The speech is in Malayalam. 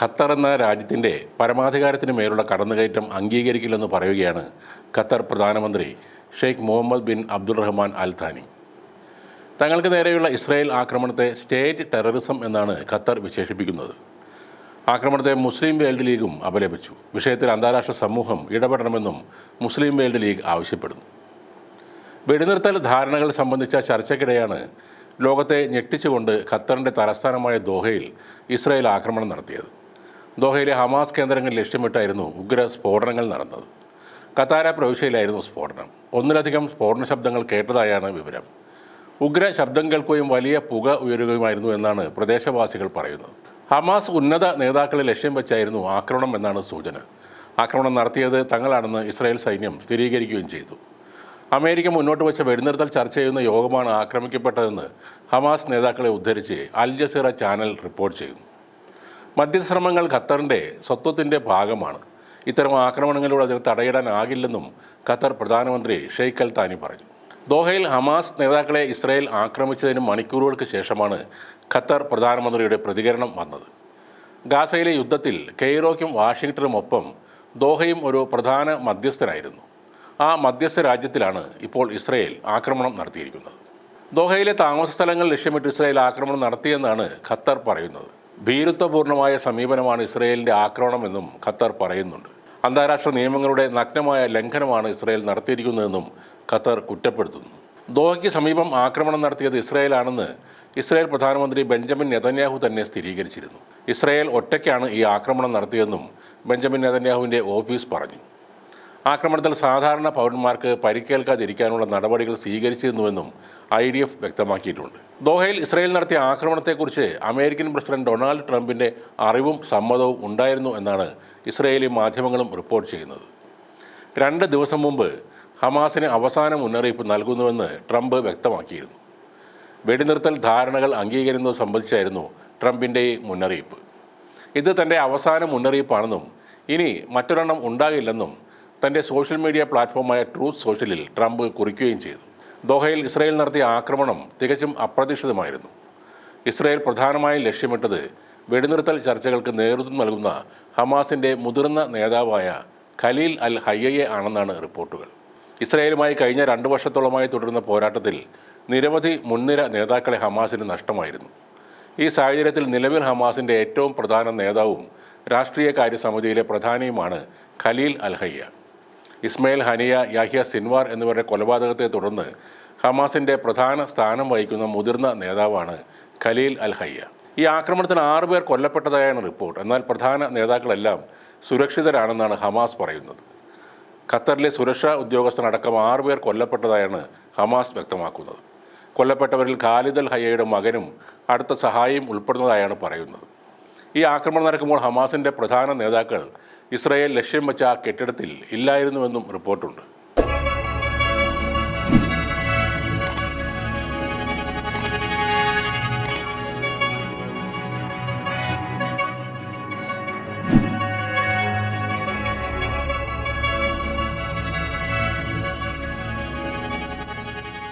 ഖത്തർ എന്ന രാജ്യത്തിന്റെ പരമാധികാരത്തിന് മേലുള്ള കടന്നുകയറ്റം അംഗീകരിക്കില്ലെന്ന് പറയുകയാണ് ഖത്തർ പ്രധാനമന്ത്രി Sheikh Mohammed bin Abdul Rahman Al Thani തങ്ങൾക്ക് നേരെയുള്ള ഇസ്രായേൽ ആക്രമണത്തെ സ്റ്റേറ്റ് ടെററിസം എന്നാണ് ഖത്തർ വിശേഷിപ്പിക്കുന്നത്. ആക്രമണത്തെ മുസ്ലിം വേൾഡ് ലീഗും അപലപിച്ചു. വിഷയത്തിൽ അന്താരാഷ്ട്ര സമൂഹം ഇടപെടണമെന്നും മുസ്ലിം വേൾഡ് ലീഗ് ആവശ്യപ്പെടുന്നു. വെടിനിർത്തൽ ധാരണകൾ സംബന്ധിച്ച ചർച്ചയ്ക്കിടെയാണ് ലോകത്തെ ഞെട്ടിച്ചുകൊണ്ട് ഖത്തറിന്റെ തലസ്ഥാനമായ ദോഹയിൽ ഇസ്രായേൽ ആക്രമണം നടത്തിയത്. ദോഹയിലെ ഹമാസ് കേന്ദ്രങ്ങൾ ലക്ഷ്യമിട്ടായിരുന്നു ഉഗ്ര സ്ഫോടനങ്ങൾ നടന്നത്. കത്താര പ്രവിശ്യയിലായിരുന്നു സ്ഫോടനം. ഒന്നിലധികം സ്ഫോടന ശബ്ദങ്ങൾ കേട്ടതായാണ് വിവരം. ഉഗ്ര ശബ്ദം കേൾക്കുകയും വലിയ പുക ഉയരുകയുമായിരുന്നു എന്നാണ് പ്രദേശവാസികൾ പറയുന്നത്. ഹമാസ് ഉന്നത നേതാക്കളെ ലക്ഷ്യം വെച്ചായിരുന്നു ആക്രമണം എന്നാണ് സൂചന. ആക്രമണം നടത്തിയത് തങ്ങളാണെന്ന് ഇസ്രായേൽ സൈന്യം സ്ഥിരീകരിക്കുകയും ചെയ്തു. അമേരിക്ക മുന്നോട്ട് വെച്ച വെടിനിർത്തൽ ചർച്ച ചെയ്യുന്ന യോഗമാണ് ആക്രമിക്കപ്പെട്ടതെന്ന് ഹമാസ് നേതാക്കളെ ഉദ്ധരിച്ച് അൽ ജസീറ ചാനൽ റിപ്പോർട്ട് ചെയ്യുന്നു. മധ്യശ്രമങ്ങൾ ഖത്തറിന്റെ സ്വത്വത്തിന്റെ ഭാഗമാണ്. ഇത്തരം ആക്രമണങ്ങളിലൂടെ അതിന് തടയിടാനാകില്ലെന്നും ഖത്തർ പ്രധാനമന്ത്രി ഷെയ്ഖൽ താനി പറഞ്ഞു. ദോഹയിൽ ഹമാസ് നേതാക്കളെ ഇസ്രായേൽ ആക്രമിച്ചതിന് മണിക്കൂറുകൾക്ക് ശേഷമാണ് ഖത്തർ പ്രധാനമന്ത്രിയുടെ പ്രതികരണം വന്നത്. ഗാസയിലെ യുദ്ധത്തിൽ കെയ്റോയ്ക്കും വാഷിങ്ടണുമൊപ്പം ദോഹയും ഒരു പ്രധാന മധ്യസ്ഥനായിരുന്നു ആ മധ്യസ്ഥ രാജ്യത്തിലാണ് ഇപ്പോൾ ഇസ്രായേൽ ആക്രമണം നടത്തിയിരിക്കുന്നത്. ദോഹയിലെ താമസ സ്ഥലങ്ങൾ ലക്ഷ്യമിട്ട് ഇസ്രായേൽ ആക്രമണം നടത്തിയെന്നാണ് ഖത്തർ പറയുന്നത്. ഭീരുത്വപൂർണമായ സമീപനമാണ് ഇസ്രയേലിന്റെ ആക്രമണമെന്നും ഖത്തർ പറയുന്നുണ്ട്. അന്താരാഷ്ട്ര നിയമങ്ങളുടെ നഗ്നമായ ലംഘനമാണ് ഇസ്രായേൽ നടത്തിയിരിക്കുന്നതെന്നും ഖത്തർ കുറ്റപ്പെടുത്തുന്നു. ദോഹയ്ക്ക് സമീപം ആക്രമണം നടത്തിയത് ഇസ്രയേലാണെന്ന് ഇസ്രായേൽ പ്രധാനമന്ത്രി ബെഞ്ചമിൻ നെതന്യാഹു തന്നെ സ്ഥിരീകരിച്ചിരുന്നു. ഇസ്രായേൽ ഒറ്റയ്ക്കാണ് ഈ ആക്രമണം നടത്തിയതെന്നും ബെഞ്ചമിൻ നെതന്യാഹുവിന്റെ ഓഫീസ് പറഞ്ഞു. ആക്രമണത്തിൽ സാധാരണ പൗരന്മാർക്ക് പരിക്കേൽക്കാതിരിക്കാനുള്ള നടപടികൾ സ്വീകരിച്ചിരുന്നുവെന്നും ഐ ഡി എഫ് വ്യക്തമാക്കിയിട്ടുണ്ട്. ദോഹയിൽ ഇസ്രായേൽ നടത്തിയ ആക്രമണത്തെക്കുറിച്ച് അമേരിക്കൻ പ്രസിഡന്റ് ഡൊണാൾഡ് ട്രംപിന്റെ അറിവും സമ്മതവും ഉണ്ടായിരുന്നു എന്നാണ് ഇസ്രായേലി മാധ്യമങ്ങളും റിപ്പോർട്ട് ചെയ്യുന്നത്. രണ്ട് ദിവസം മുമ്പ് ഹമാസിന് അവസാന മുന്നറിയിപ്പ് നൽകുന്നുവെന്ന് ട്രംപ് വ്യക്തമാക്കിയിരുന്നു. വെടിനിർത്തൽ ധാരണകൾ അംഗീകരിക്കുന്നത് സംബന്ധിച്ചായിരുന്നു ട്രംപിന്റെ മുന്നറിയിപ്പ്. ഇത് തന്റെ അവസാന മുന്നറിയിപ്പാണെന്നും ഇനി മറ്റൊരെണ്ണം ഉണ്ടാകില്ലെന്നും തന്റെ സോഷ്യൽ മീഡിയ പ്ലാറ്റ്ഫോമായ ട്രൂത്ത് സോഷ്യലിൽ ട്രംപ് കുറിക്കുകയും ചെയ്തു. ദോഹയിൽ ഇസ്രായേൽ നടത്തിയ ആക്രമണം തികച്ചും അപ്രതീക്ഷിതമായിരുന്നു. ഇസ്രായേൽ പ്രധാനമായും ലക്ഷ്യമിട്ടത് വെടിനിർത്തൽ ചർച്ചകൾക്ക് നേതൃത്വം നൽകുന്ന ഹമാസിന്റെ മുതിർന്ന നേതാവായ ഖലീൽ അൽ ഹയ്യയെ ആണെന്നാണ് റിപ്പോർട്ടുകൾ. ഇസ്രായേലുമായി കഴിഞ്ഞ രണ്ട് വർഷത്തോളമായി തുടരുന്ന പോരാട്ടത്തിൽ നിരവധി മുൻനിര നേതാക്കളെ ഹമാസിന് നഷ്ടമായിരുന്നു. ഈ സാഹചര്യത്തിൽ നിലവിൽ ഹമാസിന്റെ ഏറ്റവും പ്രധാന നേതാവും രാഷ്ട്രീയ കാര്യ സമിതിയിലെ പ്രധാനിയുമാണ് Khalil al Hayya. Ismail Haniyeh Yahya Sinwar എന്നിവരുടെ കൊലപാതകത്തെ തുടർന്ന് ഹമാസിന്റെ പ്രധാന സ്ഥാനം വഹിക്കുന്ന മുതിർന്ന നേതാവാണ് ഖലീൽ അൽ ഹയ്യ ഈ ആക്രമണത്തിൽ ആറുപേർ കൊല്ലപ്പെട്ടതായാണ് റിപ്പോർട്ട്. എന്നാൽ പ്രധാന നേതാക്കളെല്ലാം സുരക്ഷിതരാണെന്നാണ് ഹമാസ് പറയുന്നത്. ഖത്തറിലെ സുരക്ഷാ ഉദ്യോഗസ്ഥനടക്കം ആറുപേർ കൊല്ലപ്പെട്ടതായാണ് ഹമാസ് വ്യക്തമാക്കുന്നത്. കൊല്ലപ്പെട്ടവരിൽ ഖാലിദ് അൽ ഹയ്യയുടെ മകനും അടുത്ത സഹായിയും ഉൾപ്പെടുന്നതായാണ് പറയുന്നത്. ഈ ആക്രമണം നടക്കുമ്പോൾ ഹമാസിന്റെ പ്രധാന നേതാക്കൾ ഇസ്രായേൽ ലക്ഷ്യം വെച്ച ആ കെട്ടിടത്തിൽ ഇല്ലായിരുന്നുവെന്നും റിപ്പോർട്ടുണ്ട്.